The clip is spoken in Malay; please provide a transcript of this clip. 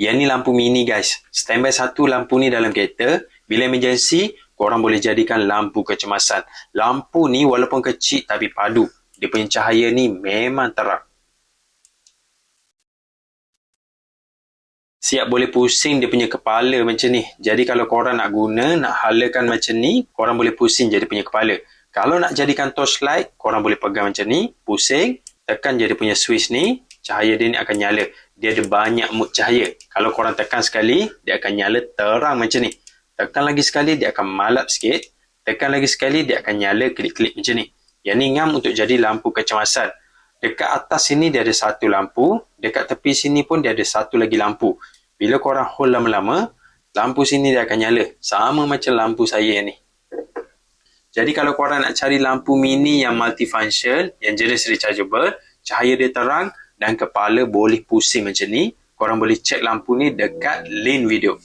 Yang ni lampu mini guys. Standby satu lampu ni dalam kereta. Bila emergency, korang boleh jadikan lampu kecemasan. Lampu ni walaupun kecil tapi padu. Dia punya cahaya ni memang terang. Siap boleh pusing dia punya kepala macam ni. Jadi kalau korang nak guna, nak halakan macam ni, korang boleh pusing jadi punya kepala. Kalau nak jadikan torchlight, korang boleh pegang macam ni, pusing, tekan je dia punya switch ni, cahaya dia ni akan nyala. Dia ada banyak mood cahaya. Kalau korang tekan sekali, dia akan nyala terang macam ni. Tekan lagi sekali, dia akan malap sikit. Tekan lagi sekali, dia akan nyala kelip-kelip macam ni. Yang ni ngam untuk jadi lampu kecemasan. Dekat atas sini dia ada satu lampu. Dekat tepi sini pun dia ada satu lagi lampu. Bila korang hold lama-lama, lampu sini dia akan nyala. Sama macam lampu saya ni. Jadi kalau korang nak cari lampu mini yang multifunction, yang jenis rechargeable, cahaya dia terang dan kepala boleh pusing macam ni, korang boleh check lampu ni dekat link video.